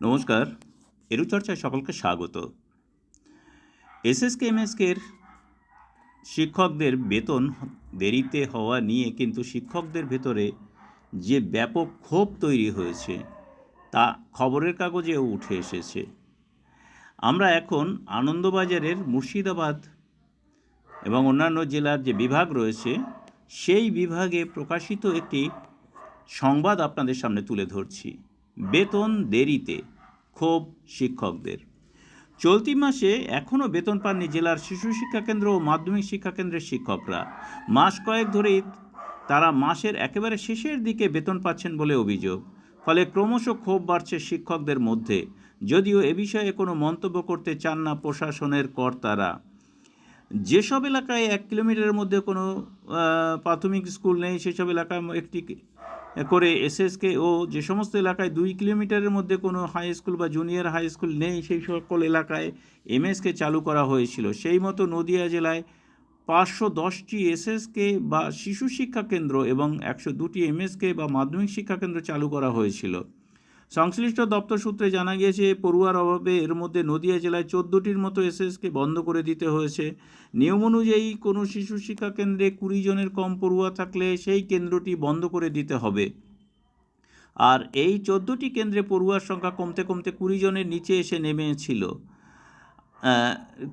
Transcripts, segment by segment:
নমস্কার, এরুচর্চায় সকলকে স্বাগত। এসএসকে এমএসকের শিক্ষকদের বেতন দেরিতে হওয়া নিয়ে কিন্তু শিক্ষকদের ভেতরে যে ব্যাপক ক্ষোভ তৈরি হয়েছে, তা খবরের কাগজেও উঠে এসেছে। আমরা এখন আনন্দবাজারের মুর্শিদাবাদ এবং অন্যান্য জেলার যে বিভাগ রয়েছে, সেই বিভাগে প্রকাশিত একটি সংবাদ আপনাদের সামনে তুলে ধরছি। বেতন দেরিতে, ক্ষোভ শিক্ষকদের। চলতি মাসে এখনও বেতন পাননি জেলার শিশু শিক্ষা কেন্দ্র ও মাধ্যমিক শিক্ষা কেন্দ্রের শিক্ষকরা। মাস কয়েক ধরেই তারা মাসের একেবারে শেষের দিকে বেতন পাচ্ছেন বলে অভিযোগ। ফলে ক্রমশ ক্ষোভ বাড়ছে শিক্ষকদের মধ্যে। যদিও এ বিষয়ে কোনো মন্তব্য করতে চান না প্রশাসনের কর্তারা। যেসব এলাকায় এক কিলোমিটারের মধ্যে কোনো প্রাথমিক স্কুল নেই, সেসব এলাকায় একটি করে এসএসকে ও যে সমস্ত এলাকায় দুই কিলোমিটারের মধ্যে কোনো হাই স্কুল বা জুনিয়র হাই স্কুল নেই, সেই সকল এলাকায় এমএসকে চালু করা হয়েছিল। সেই মতো নদিয়া জেলায় পাঁচশো দশটি এসএসকে বা শিশু শিক্ষা কেন্দ্র এবং একশো দুটি এমএসকে বা মাধ্যমিক শিক্ষা কেন্দ্র চালু করা হয়েছিল। সংশ্লিষ্ট দপ্তর সূত্রে জানা গিয়েছে, পড়ুয়ার অভাবে এর মধ্যে নদিয়া জেলায় চোদ্দোটির মতো এসএসকে বন্ধ করে দিতে হয়েছে। নিয়ম অনুযায়ী কোনো শিশু শিক্ষা কেন্দ্রে কুড়ি জনের কম পড়ুয়া থাকলে সেই কেন্দ্রটি বন্ধ করে দিতে হবে। আর এই চোদ্দোটি কেন্দ্রে পড়ুয়ার সংখ্যা কমতে কমতে কুড়ি জনের নিচে এসে নেমেছিল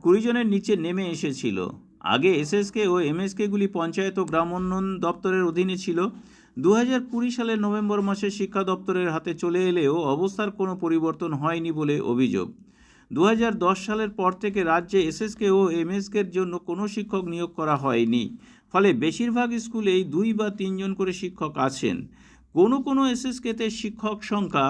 কুড়ি জনের নিচে নেমে এসেছিল। আগে এসএসকে ও এমএসকেগুলি পঞ্চায়েত ও গ্রাম উন্নয়ন দপ্তরের অধীনে ছিল। দু হাজার কুড়ি সালের নভেম্বর মাসে শিক্ষা দপ্তরের হাতে চলে এলেও অবস্থার কোনো পরিবর্তন হয়নি বলে অভিযোগ। দু সালের পর থেকে রাজ্যে এসএসকে ও এমএসকের জন্য কোনো শিক্ষক নিয়োগ করা হয়নি। ফলে বেশিরভাগ স্কুলেই দুই বা তিনজন করে শিক্ষক আছেন। কোনো কোনো এসএসকেতে শিক্ষক সংখ্যা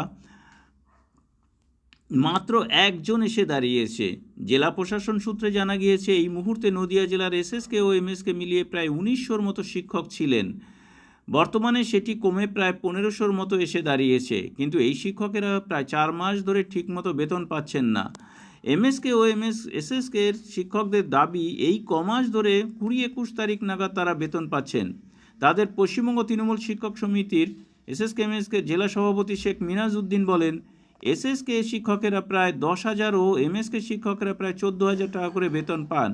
মাত্র একজন এসে দাঁড়িয়েছে। জেলা প্রশাসন সূত্রে জানা গিয়েছে, এই মুহূর্তে নদিয়া জেলার এসএসকে ও এমএসকে মিলিয়ে প্রায় উনিশশোর মতো শিক্ষক ছিলেন। বর্তমানে সেটি কমে প্রায় পনেরোশোর মতো এসে দাঁড়িয়েছে, কিন্তু এই শিক্ষকেরা প্রায় চার মাস ধরে ঠিকমতো বেতন পাচ্ছেন না। এমএসকে ও এমএস, এসএসকে এর শিক্ষকদের দাবি, এই কমাস ধরে কুড়ি একুশ তারিখ নাগাদ তারা বেতন পাচ্ছেন। তাদের পশ্চিমবঙ্গ তৃণমূল শিক্ষক সমিতির এসএসকে, এমএসকে জেলা সভাপতি শেখ মিনাজ উদ্দিন বলেন, এসএসকে শিক্ষকেরা প্রায় দশ হাজার ও এমএসকে শিক্ষকেরা প্রায় চোদ্দ হাজার টাকা করে বেতন পান।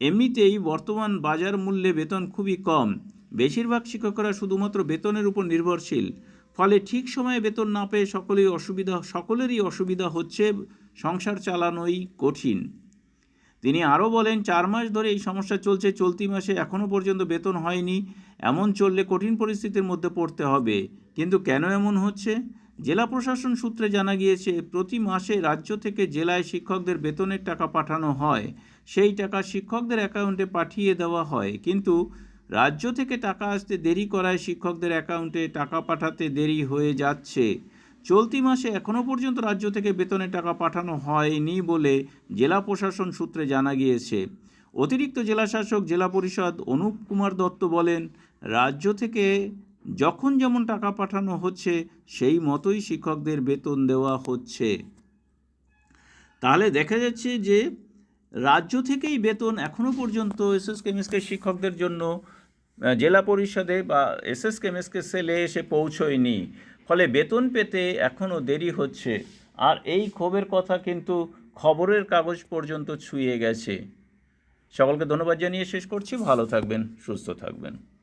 এমনিতেই বর্তমান বাজার মূল্যে বেতন খুবই কম। বেশিরভাগ শিক্ষকরা শুধুমাত্র বেতনের উপর নির্ভরশীল, ফলে ঠিক সময়ে বেতন না পেয়ে সকলেই অসুবিধা, সকলেরই অসুবিধা হচ্ছে সংসার চালানোই কঠিন। তিনি আরও বলেন, চার মাস ধরে এই সমস্যা চলছে, চলতি মাসে এখনও পর্যন্ত বেতন হয়নি। এমন চললে কঠিন পরিস্থিতির মধ্যে পড়তে হবে। কিন্তু কেন এমন হচ্ছে? জেলা প্রশাসন সূত্রে জানা গিয়েছে, প্রতি মাসে রাজ্য থেকে জেলায় শিক্ষকদের বেতনের টাকা পাঠানো হয়। সেই টাকা শিক্ষকদের অ্যাকাউন্টে পাঠিয়ে দেওয়া হয়। কিন্তু রাজ্য থেকে টাকা আসতে দেরি করায় শিক্ষকদের অ্যাকাউন্টে টাকা পাঠাতে দেরি হয়ে যাচ্ছে। চলতি মাসে এখনও পর্যন্ত রাজ্য থেকে বেতনে টাকা পাঠানো হয়নি বলে জেলা প্রশাসন সূত্রে জানা গিয়েছে। অতিরিক্ত জেলাশাসক জেলা পরিষদ অনুপ কুমার দত্ত বলেন, রাজ্য থেকে যখন যেমন টাকা পাঠানো হচ্ছে, সেই মতোই শিক্ষকদের বেতন দেওয়া হচ্ছে। তাহলে দেখা যাচ্ছে যে রাজ্য থেকেই বেতন এখনও পর্যন্ত এসএস কেমিস্ট্রি শিক্ষকদের জন্য জেলা পরিষদে বা এসএস কেমিস্ট্রি সেলে এসে পৌঁছয়নি। ফলে বেতন পেতে এখনও দেরি হচ্ছে। আর এই ক্ষোভের কথা কিন্তু খবরের কাগজ পর্যন্ত ছুঁয়ে গেছে। সকলকে ধন্যবাদ জানিয়ে শেষ করছি। ভালো থাকবেন, সুস্থ থাকবেন।